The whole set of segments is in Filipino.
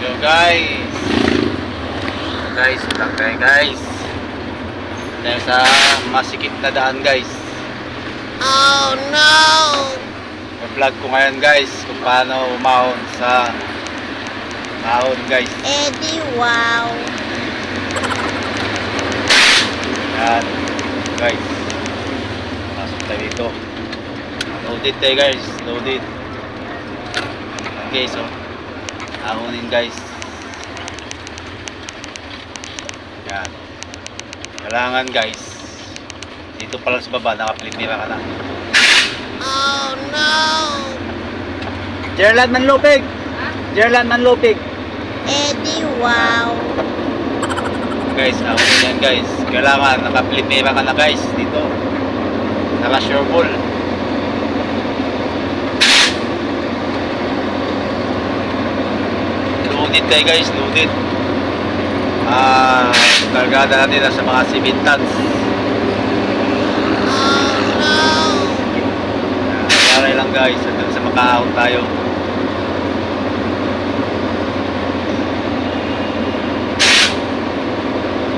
Yo guys. Guys, lang tayo guys. Tayo sa masikip na daan guys. Oh no! I-vlog ko ngayon guys kung paano umahon sa mahon guys. Eddie, wow! Yan. Guys. Pasok tayo dito. Loaded tayo guys. Loaded. Okay, so. Ahonin guys. Yan. Kailangan guys. Dito pa lang sa baba, nakapilipira ka na. Oh no! Gerland Manlupig! Gerland Manlupig! Eddie, wow! Guys, ahonin yan guys. Kailangan nakapilipira ka na guys. Dito. Naka-sure ball. Loaded tayo guys, loaded. Ah, kargada natin nasa mga 7 tons. No! Para lang guys, hanggang sa makaahon tayo.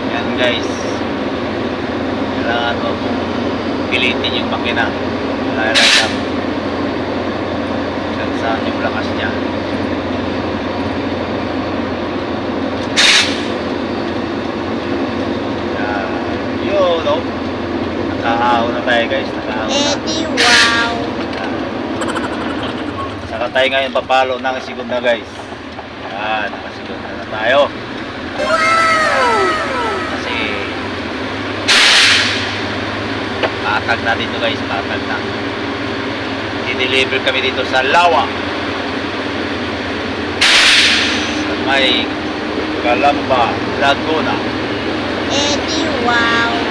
Yan guys. Kailangan mo pilitin yung makina. Dahil lang saan yung lakas niya. Yan. Yun, no? Nakaahon na tayo guys. Nakaahon na. Eddie, wow! Saka tayo ngayon papalo ng segunda guys. Yan, nakasigunda na tayo. Kasi patag na dito guys, patag na. I-deliver kami dito sa Lawa. Sa may Calamba, Laguna. Eddie, wow!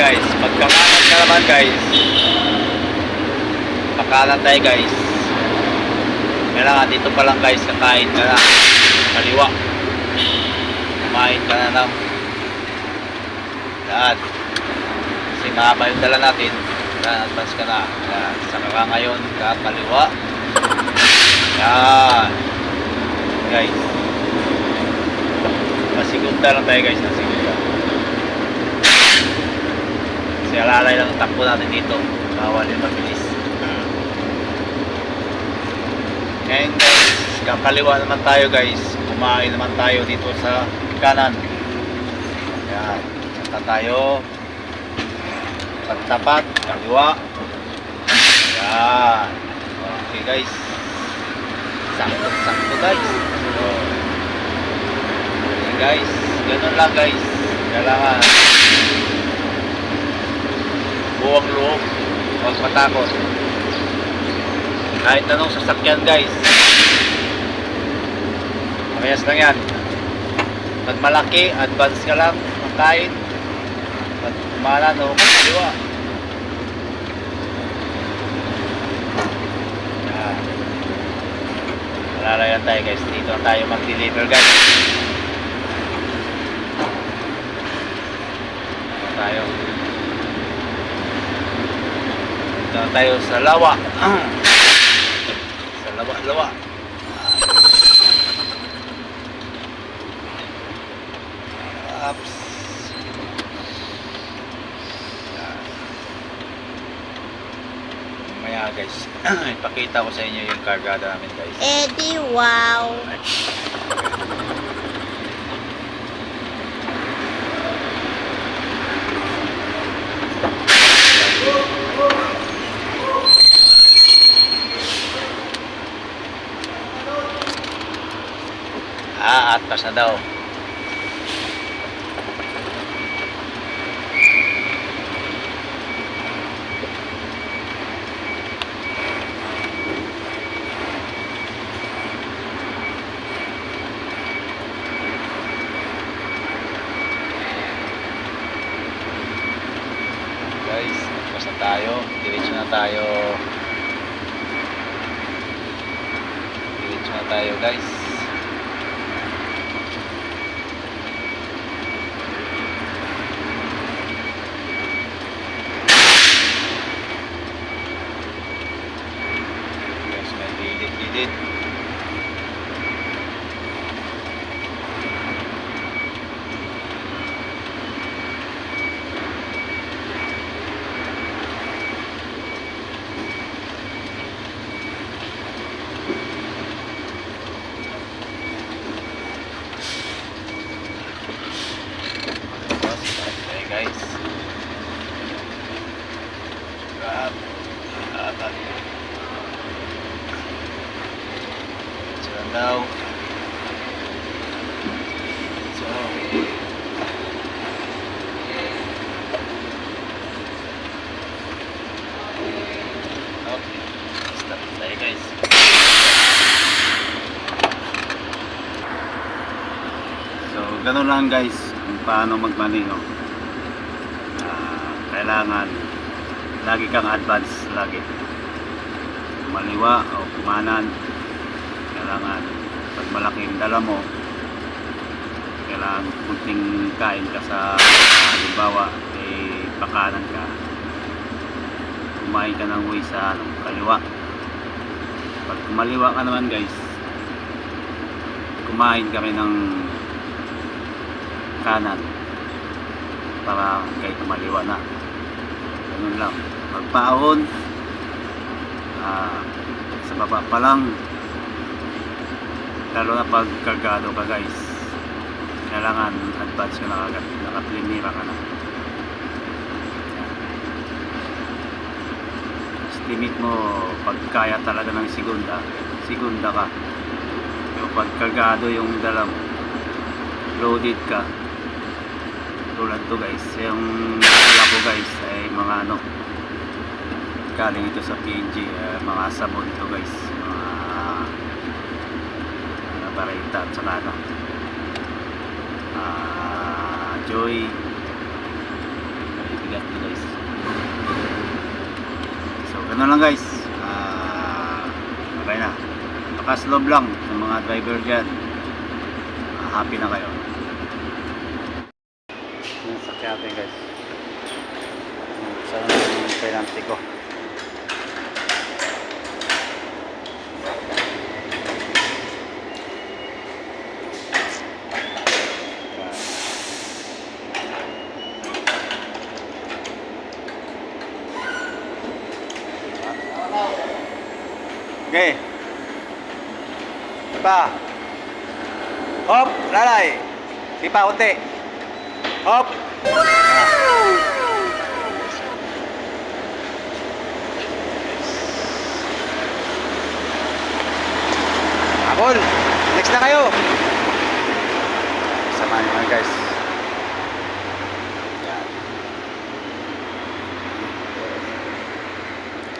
Guys, pagkakanan ka naman guys. Pakanan tayo guys. Kailangan dito pa lang guys, kakain ka na. Kaliwa. Kumain ka na ng daan. Kasi mahaba yung dala natin. Yan, advance ka na. Yan, saka ka ngayon, kakaliwa. Yan. Guys. Masigunda lang tayo guys, nasigunda. Kasi alalay lang ang takbo natin dito. Bawal yung mabilis. Ngayon guys, kakaliwa naman tayo guys. Kumain naman tayo dito sa kanan. Yan. Saka tayo. Pagtapat, kaliwa. Yan. Okay guys. Sakto-sakto guys. So, okay guys. Ganun lang guys. Kailangan buwang loob. Huwag matakot. Kahit anong sasakyan guys. Parehas lang yan. Pag malaki, advance ka lang. Makain. Pag umalan o kaliwa. Yan. Malalayan tayo guys. Dito na tayo mag-deliver guys. Dito tayo. Dito na tayo sa lawa. sa lawa-lawa. Ups. Mamaya guys, ipakita ko sa inyo yung kargada namin guys. Eddie, wow! Atpas na daw. Guys, na tayo. Diretso na tayo. Diretso na tayo guys. Guys, may gilid-gilid. Ilaw. So, okay. Start tayo guys. So, ganun lang guys kung paano magmaneho. Ah, kailangan lagi kang advance lagi. Maliwa o kumanan. Kailangan. Pag malaki dala mo, kailangan kunting kain ka sa halimbawa eh pakanan ka. Kumain ka ng way sa ano, kaliwa. Pag kumaliwa ka naman guys kumain kami ng kanan para kay kumaliwa na. Ganun lang. Pagpaahon ah, sa baba pa lang lalo na pag kargado ka guys. Kailangan advance ka na agad nakaplimira ka na. Estimate mo pag talaga ng segunda. Segunda ka. Pero pag kargado yung dala loaded ka. Tulad to guys. Yung dala ko guys ay mga ano galing ito sa PNG eh, mga sabon to guys barita at saka ano ah joy. Bigat to guys. So ganun lang guys. Ah okay na. Lakas loob lang sa mga driver dyan. Ah, happy na kayo. Yung sakyan natin guys saan yung penalty ko Okay. Pa. Hop, lalay. Di pa unti. Hop. Abol, next na kayo. Samahan nyo guys. Yan.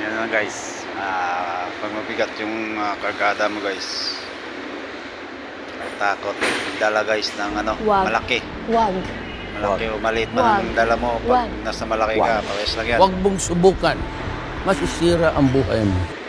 Yan lang guys. Ah, pag mabigat yung ah, kargada mo guys. Takot. Dala guys ng ano, Wag. malaki. Wag. Malaki o maliit man ang dala mo pag Wag. nasa malaki ka. Wag. Pawes lang yan. Huwag mong subukan. Masisira ang buhay mo.